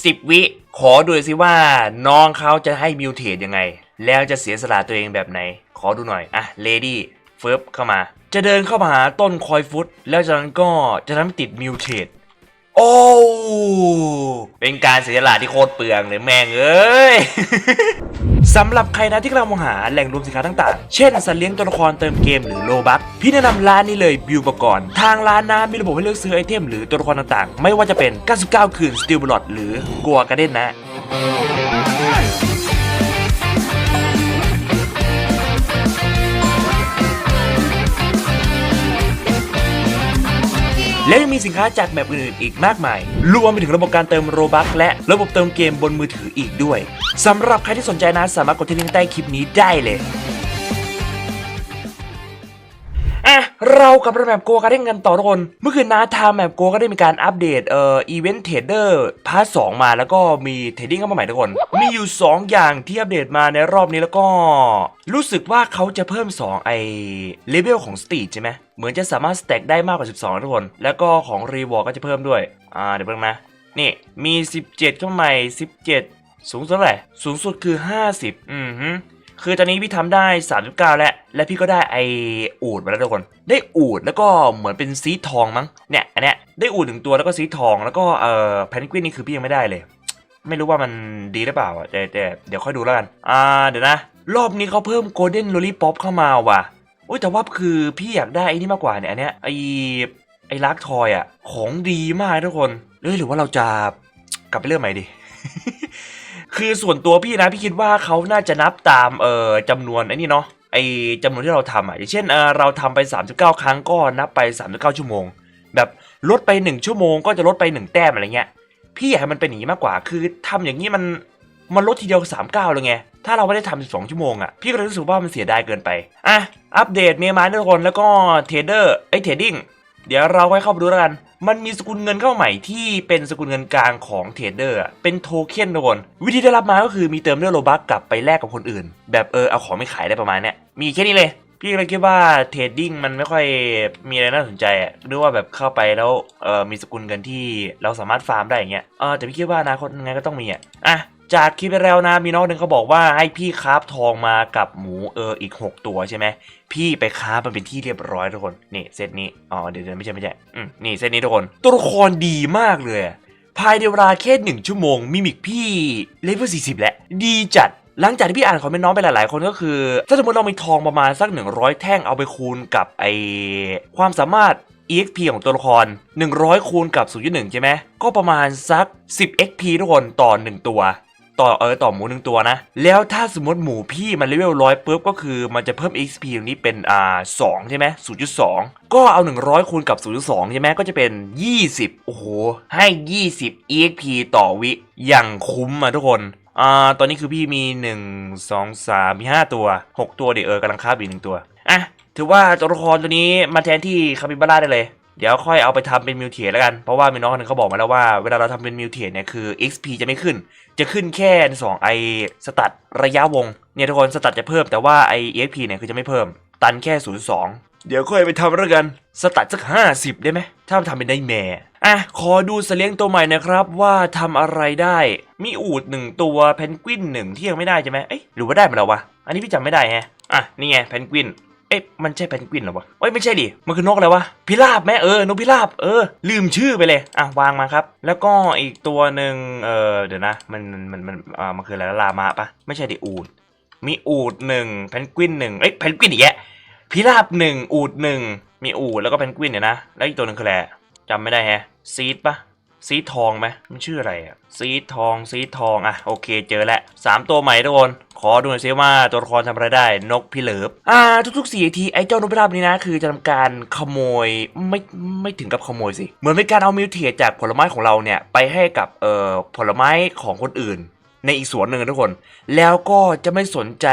10 วิ ขอดูสิว่าน้องเขาจะให้มิวเทสยังไง แล้วจะเสียสละตัวเองแบบไหน ขอดูหน่อย อะ เลดี้เฟิร์บเข้ามา จะเดินเข้ามาหาต้นคอยฟุต แล้วจากนั้นก็จะทำให้ติดมิวเทสโอ้ เป็นการเสียสละที่โคตรเปลืองเลยแม่งเอ้ย สำหรับใครนะที่กำลังมองหาแหล่งรวมสินค้าต่างๆ เช่นสัตว์เลี้ยงตัวละครเติมเกมหรือโลบัคพี่แนะนำร้านนี้เลยบิวปกรณ์ทางร้านนะมีระบบให้เลือกซื้อไอเทมหรือตัวละครต่างๆ ไม่ว่าจะเป็น 99 คืนสติลบลอดหรือกัวกระเด็นนะ และยังมีสินค้าจากแบบอื่นๆอีกมากมาย รวมไปถึงระบบการเติมโรบัคและระบบเติมเกมบนมือถืออีกด้วยสำหรับใครที่สนใจนะสามารถกดที่ลิงก์ใต้คลิปนี้ได้เลย เรากับมาแบบโกกันได้กันต่อทุกคน เมื่อคืนนะทางแบบโกก็ได้มีการอัปเดตเอ่ออีเวนต์เทรดเดอร์พาร์ทสมาแล้วก็มีเทรดดิ้งเข้ามาใหม่ทุกคน มีอยู่ 2 อย่างที่อัปเดตมาในรอบนี้แล้วก็ รู้สึกว่าเขาจะเพิ่ม 2 ไอเลเวลของสตีดใช่ไหมเหมือนจะสามารถสแต็กได้มากกว่า 12 ทุกคน แล้วก็ของรีวอร์ก็จะเพิ่มด้วย อ่าเดี๋ยวเพิ่งนะ นี่มี 17เข้ามาใหม่ 17 สูงสุดเท่าไหร่สูงสุดคือ 50 อือฮึ คือตอนนี้พี่ทำได้ 39 แล้ว และพี่ก็ได้ไออูดมาแล้วทุกคน ได้อูดแล้วก็เหมือนเป็นสีทองมั้ง เนี่ยอันเนี้ยได้อูดหนึ่งตัวแล้วก็สีทองแล้วก็เอ่อแพนกวินนี่คือพี่ยังไม่ได้เลย ไม่รู้ว่ามันดีหรือเปล่าอะแต่แต่เดี๋ยวค่อยดูแล้วกัน อ่าเดี๋ยวนะ รอบนี้เขาเพิ่มโกลเด้นโ l ลิป o อปเข้ามาว่ะอุ้ยแต่ว่าคือพี่อยากได้ไอ้นี่มากกว่าเนี่ยอันเนี้ยไอไอลักทอยอะของดีมากทุกคนเอ้ยหรือว่าเราจะกลับไปเริ่มใหม่ดิ คือส่วนตัวพี่นะพี่คิดว่าเขาน่าจะนับตามเอ่อจำนวนไอ้นี่เนาะไอจำนวนที่เราทำอะอย่างเช่นเออเราทำไป 39 ครั้งก็นับไป 39 ชั่วโมง แบบลดไป 1 ชั่วโมงก็จะลดไป 1 แต้มอะไรเงี้ยพี่อยากให้มันเป็นอย่างนี้มากกว่า คือทำอย่างนี้มันมันลดทีเดียว 39เลยไง ถ้าเราไม่ได้ทำ12 ชั่วโมงอะ พี่ก็รู้สึกว่ามันเสียดายเกินไป อะ อัปเดตเมย์มาทุกคน แล้วก็เทรดเดอร์ ไอ้เทรดดิ้ง เดี๋ยวเราค่อยเข้าไปดูแล้วกัน มันมีสกุลเงินเข้าใหม่ที่เป็นสกุลเงินกลางของเทรดเดอร์เป็นโทเค็นทุกคน วิธีได้รับมาก็คือมีเติมด้วยโลบัคกลับไปแลกกับคนอื่น แบบเออเอาของไม่ขายได้ประมาณเนี้ย มีแค่นี้เลย พี่เลยคิดว่าเทรดดิ้งมันไม่ค่อยมีอะไรน่าสนใจอะนึกว่าแบบเข้าไปแล้วเออมีสกุลเงินที่เราสามารถฟาร์มได้อย่างเงี้ย เออแต่พี่คิดว่าอนาคตยังไงก็ต้องมีอะอะ จากคลิปไปแล้วนะมีน้องหนึ่งเขาบอกว่าให้พี่คราฟทองมากับหมูเอออีก 6 ตัวใช่ไหมพี่ไปคราฟมันเป็นที่เรียบร้อยทุกคนนี่เซตนี้อ๋อเดี๋ยวไม่ใช่ไม่ใช่อืมนี่เซตนี้ทุกคนตัวละครดีมากเลยภายในเวลาแค่หนึ่งชั่วโมงมิมิกพี่เลเวล40แล้วดีจัดหลังจากที่พี่อ่านคอมเมนต์น้องไปหลาย ๆ คนก็คือ ถ้าสมมติเรามีทองประมาณสัก 100 แท่งเอาไปคูณกับไอความสามารถ EXP ของตัวละคร 100 คูณกับ 0.1 ใช่ไหม ก็ประมาณสัก 10 XP ทุกคนต่อ 1 ตัว ต่อเออต่อหมูหนึ่งตัวนะ แล้วถ้าสมมติหมูพี่มันเลเวลร้อยปุ๊บก็คือมันจะเพิ่ม XP ตรงนี้เป็นอ่าสองใช่ไหมศูนย์จุดสองก็เอา 100 คูณกับ 0.2 ใช่ไหมก็จะเป็น 20 โอ้โห ให้ 20 EXP ต่อวิ อย่างคุ้มอะทุกคน อ่า ตอนนี้คือพี่มี 1 2 3 มี 5 ตัว 6 ตัวเดี๋ยวเออกำลังคาบอีกหนึ่งตัว อะ ถือว่าตัวละครตัวนี้มาแทนที่คาปิบาร่าได้เลย เดี๋ยวค่อยเอาไปทำเป็นมิวเทียแล้วกัน เพราะว่ามีน้องคนหนึงเขาบอกมาแล้วว่าเวลาเราทำเป็นมิวเทียเนี่ยคือ XP จะไม่ขึ้น จะขึ้นแค่2ไอสตัดระยะวง เนี่ยทุกคนสตัดจะเพิ่มแต่ว่าไอ EXP เนี่ยคือจะไม่เพิ่ม ตันแค่02เดี๋ยวค่อยไปทำแล้วกัน สตัดสัก 50 ได้ไหม ถ้าทำเป็นได้แม่อะ ขอดูสเลี้ยงตัวใหม่นะครับว่าทำอะไรได้ มีอูดหนึ่งตัว เพนกวินหนึ่งที่ยังไม่ได้ใช่ไหมเอ๊ะหรือว่าได้มาแล้ววะ อันนี้พี่จำไม่ได้แฮะ อะ นี่ไง เพนกวิน เอ๊ะมันใช่เพนกวินหรอวะเอ้ยไม่ใช่ดิ มันคือนกอะไรวะ พิราบไหมเออนกพิราบเออ ลืมชื่อไปเลย อะวางมาครับ แล้วก็อีกตัวหนึ่งเออเดี๋ยวนะ มันมันมันอ่ามันคืออะไรลามะปะไม่ใช่ดิอูดมีอูดหนึ่งเพนกวินหนึ่งเอ้ยเพนกวินอีกแยะพิราบหนึ่งอูดหนึ่งมีอูดแล้วก็เพนกวินเนี่ยนะ แล้วอีกตัวหนึ่งคืออะไรจำไม่ได้แฮะซีดปะ ซีทองไหมมันชื่ออะไรอะซีทองซีทองอะโอเคเจอแล้วสามตัวใหม่ทุกคนขอดูหน่อยซิว่าตัวละครทำอะไรได้นกพิเลิบอ่าทุกๆสี่ทีไอ้เจ้านกพิราบนี้นะคือจะทำการขโมยไม่ไม่ถึงกับขโมยสิเหมือนเป็นการเอามิวเทียจากผลไม้ของเราเนี่ยไปให้กับเอ่อผลไม้ของคนอื่นในอีกสวนหนึ่งทุกคน แล้วก็จะไม่สนใจ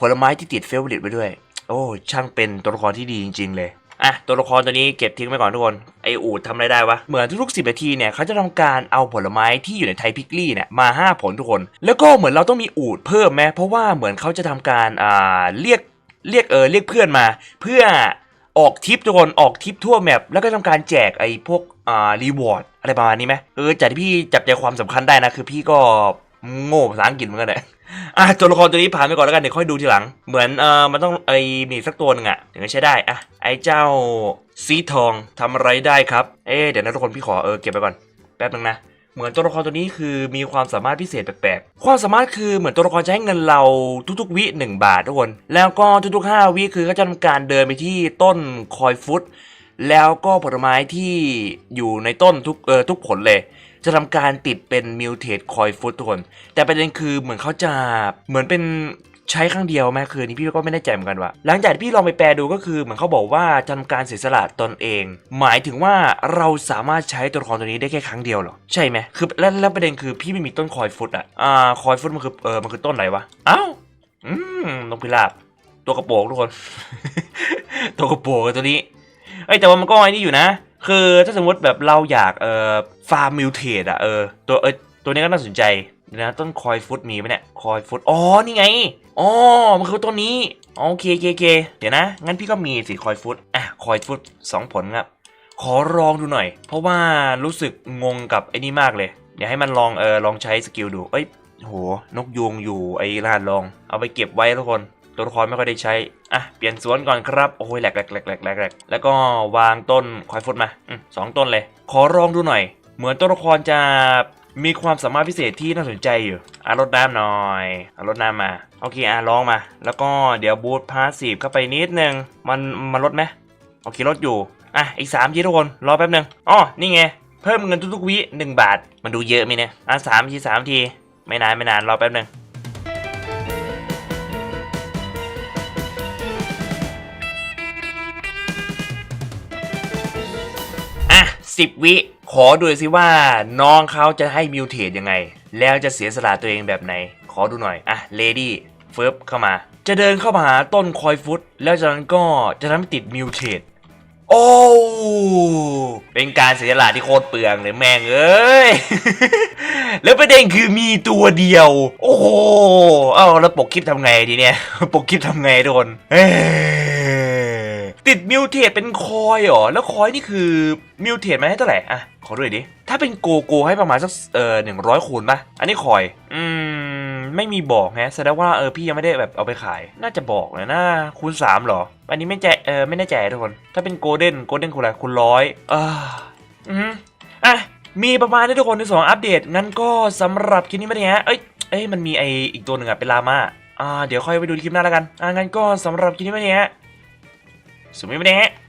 ผลไม้ที่ติดเฟเวอริตไปด้วย โอ้ ช่างเป็นตัวละครที่ดีจริง ๆ เลย อะตัวละครตัวนี้เก็บทิ้งไปก่อนทุกคน ไออูดทำอะไรได้วะ เหมือนทุกๆสิบนาทีเนี่ยเขาจะทำการเอาผลไม้ที่อยู่ในไทพิกลี่เนี่ยมา 5 ผลทุกคน แล้วก็เหมือนเราต้องมีอูดเพิ่มไหมเพราะว่าเหมือนเขาจะทำการอ่าเรียกเรียกเออเรียกเพื่อนมา เพื่อออกทิปทุกคนออกทิปทั่วแมปแล้วก็ทำการแจกไอพวกอ่ารีวอร์ดอะไรประมาณนี้ไหมเออจากที่พี่จับใจความสำคัญได้นะคือพี่ก็โง่ภาษาอังกฤษเหมือนกันแหละ อะตัวละครตัวนี้ผ่านไปก่อนแล้วกันเดี๋ยวค่อยดูทีหลัง เหมือนเออมันต้องไอมีสักตัวหนึ่งอะถึงจะใช้ได้อะไอเจ้าสีทองทำอะไรได้ครับเอ๊เดี๋ยวนะทุกคนพี่ขอเออเก็บไปก่อนแป๊บนึงนะเหมือนตัวละครตัวนี้คือมีความสามารถพิเศษแปลกๆ ความสามารถคือเหมือนตัวละครจะให้เงินเราทุกๆวิ1บาททุกคน แล้วก็ทุกๆ 5 วิคือเขาจะทำการเดินไปที่ต้นคอยฟุต แล้วก็ผลไม้ที่อยู่ในต้นทุกเออทุกผลเลย จะทำการติดเป็นมิวเทสคอยฟุตทุกคน แต่ประเด็นคือเหมือนเขาจะเหมือนเป็นใช้ครั้งเดียวไหมคือนนี่พี่ก็ไม่แน่ใจเหมือนกันว่า หลังจากที่พี่ลองไปแปลดูก็คือเหมือนเขาบอกว่าจะทำการเสียสละตนเอง หมายถึงว่าเราสามารถใช้ตัวละครตัวนี้ได้แค่ครั้งเดียวหรอ ใช่ไหมคือแล้วแล้วประเด็นคือพี่ไม่มีต้นคอยฟุตอะอ่าคอยฟุตมันคือเออมันคือต้นไหนวะอ้าวอืมนกพิราบตัวกระโปรงทุกคน ตัวกระโปรงตัวนี้เอ้แต่ว่ามันก็ไอ้นี่อยู่นะ คือถ้าสมมติแบบเราอยากเอ่อฟาร์มมิวเทสอะเออตัวเอยตัวนี้ก็น่าสนใจเดี๋ยวนะต้นคอยฟุตมีไหมเนี่ยคอยฟุตอ๋อนี่ไงอ๋อมันคือต้นนี้โอเคโอเคโอเคเดี๋ยวนะ งั้นพี่ก็มีสิคอยฟุตอะคอยฟุตสองผลครับขอลองดูหน่อย เพราะว่ารู้สึกงงกับไอ้นี่มากเลย เดี๋ยวให้มันลองเออลองใช้สกิลดูเอ้ยโหนกยูงอยู่ไอ้รหัสลอง เอาไปเก็บไว้ทุกคน ตัวละครไม่ค่อยได้ใช้ อะเปลี่ยนสวนก่อนครับ โอ้ยแหลกแหลกแหลกแหลกแหลกแหลกแล้วก็วางต้นควายฟุตมาอืมสองต้นเลย ขอลองดูหน่อย เหมือนตัวละครจะมีความสามารถพิเศษที่น่าสนใจอยู่อะรดน้ำหน่อยอะรดน้ำมา โอเคอะลองมา แล้วก็เดี๋ยวบูทพาสซีฟเข้าไปนิดนึง มันมันลดไหมโอเคลดอยู่ อะอีกสามทีทุกคน รอแป๊บนึงอ๋อนี่ไง เพิ่มเงินทุกๆวิหนึ่งบาท มันดูเยอะไหมเนี่ย อะสามทีสามที ไม่นานไม่นานรอแป๊บนึง อะสิบวิ ขอดูสิว่าน้องเขาจะให้มิวเทสยังไง แล้วจะเสียสละตัวเองแบบไหน ขอดูหน่อย อะเลดี้เฟิร์บเข้ามา จะเดินเข้ามาหาต้นคอยฟุต แล้วจากนั้นก็จะทำให้ติดมิวเทสโอ้ เป็นการเสียสละที่โคตรเปลืองเลยแม่งเอ้ย แล้วประเด็นคือมีตัวเดียว โอ้โห เอ้าแล้วปกคลิปทำไงทีเนี้ยปกคลิปทำไงทุกคนเอ้ ติดมิวเทสเป็นคอยเหรอ แล้วคอยนี่คือมิวเทสมาให้เท่าไหร่อะ ขอดูหน่อยดิ ถ้าเป็นโกโก้ให้ประมาณสักเอ่อหนึ่งร้อยคูณป่ะ อันนี้คอย อืม ไม่มีบอกฮะแสดงว่าเออพี่ยังไม่ได้แบบเอาไปขาย น่าจะบอกเลยนะคูณสามหรอ อันนี้ไม่แจเออไม่แน่ใจทุกคน ถ้าเป็นโกลเด้นโกลเด้นคูณอะไรคูณร้อยอ่าอืมอะมีประมาณนี้ทุกคนในสองอัปเดตงั้นก็สำหรับคลิปนี้ไม่ได้ฮะเอ้ยเอ้ยมันมีไออีกตัวหนึ่งอะเป็นลามาอ่าเดี๋ยวค่อยไปดูคลิปหน้าแล้วกันอ่างั้นก็สำหรับคลิปนี้ไม่ได้ฮะ สวัสดีไม่ได้